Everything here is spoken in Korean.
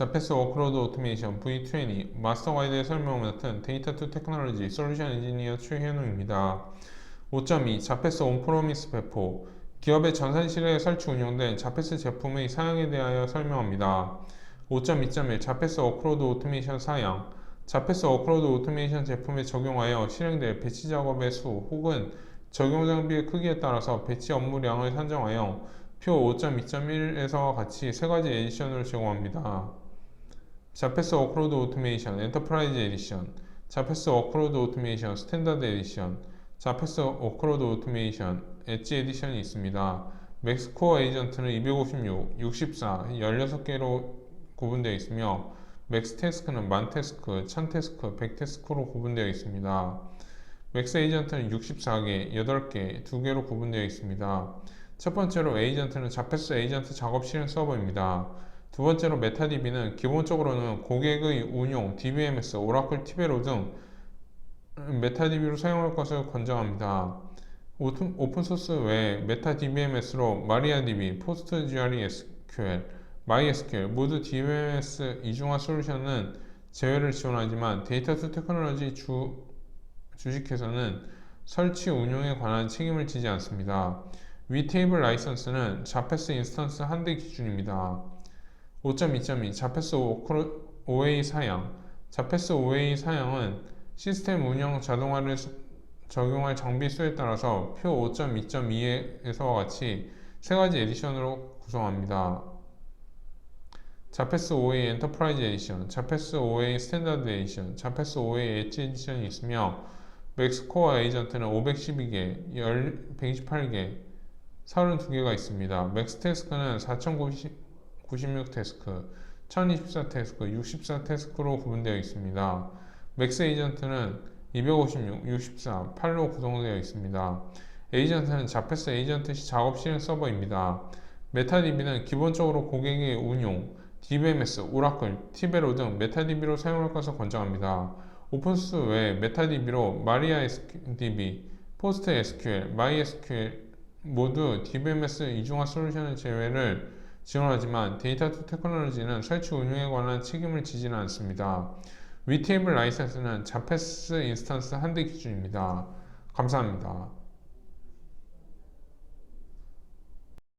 자패스 워크로드 오토메이션 V20 마스터 가이드의 설명을 맡은 데이터 투 테크놀로지 솔루션 엔지니어 최현우입니다. 5.2 자패스 온프로미스 배포 기업의 전산실에 설치 운영된 자패스 제품의 사양에 대하여 설명합니다. 5.2.1 자패스 워크로드 오토메이션 사양 자패스 워크로드 오토메이션 제품에 적용하여 실행될 배치 작업의 수 혹은 적용 장비의 크기에 따라서 배치 업무량을 산정하여 표 5.2.1에서와 같이 세 가지 에디션을 제공합니다. 자패스 워크로드 오토메이션 엔터프라이즈 에디션, 자패스 워크로드 오토메이션 스탠다드 에디션, 자패스 워크로드 오토메이션 엣지 에디션이 있습니다. 맥스코어 에이전트는 256, 64, 16개로 구분되어 있으며 맥스 태스크는 만 태스크, 천 태스크, 100 태스크로 구분되어 있습니다. 맥스 에이전트는 64개, 8개, 2개로 구분되어 있습니다. 첫 번째로 에이전트는 자패스 에이전트 작업 실행 서버입니다. 두 번째로 메타DB는 기본적으로는 고객의 운용, DBMS, 오라클, 티베로 등 메타DB로 사용할 것을 권장합니다. 오픈, 오픈소스 외에 메타DBMS로 마리아DB, 포스트GRE SQL, MySQL 모두 DBMS 이중화 솔루션은 제외를 지원하지만 데이터 투 테크놀로지 주, 주식회사는 설치 운용에 관한 책임을 지지 않습니다. 위 테이블 라이선스는 자패스 인스턴스 한 대 기준입니다. 5.2.2 자패스 OA 사양 자패스 OA 사양은 시스템 운영 자동화를 적용할 장비 수에 따라서 표 5.2.2에서와 같이 세 가지 에디션으로 구성합니다. 자패스 OA 엔터프라이즈 에디션, 자패스 OA 스탠다드 에디션, 자패스 OA 엣지 에디션이 있으며 맥스코어 에이전트는 512개, 128개, 32개가 있습니다. 맥스 테스크는 4096 테스크, 1024 테스크, 64 테스크로 구분되어 있습니다. 맥스 에이전트는 256, 64, 8로 구성되어 있습니다. 에이전트는 자패스 에이전트 시 작업 실행 서버입니다. 메타DB는 기본적으로 고객의 운용, DBMS, 오라클, 티베로 등 메타DB로 사용할 것을 권장합니다. 오픈소스 외에 메타DB로 마리아DB, 포스트SQL, MySQL 모두 DBMS 이중화 솔루션의 제외를 지원하지만 데이터 투 테크놀로지는 설치 운용에 관한 책임을 지지는 않습니다. 위테이블 라이센스는 자패스 인스턴스 한 대 기준입니다. 감사합니다.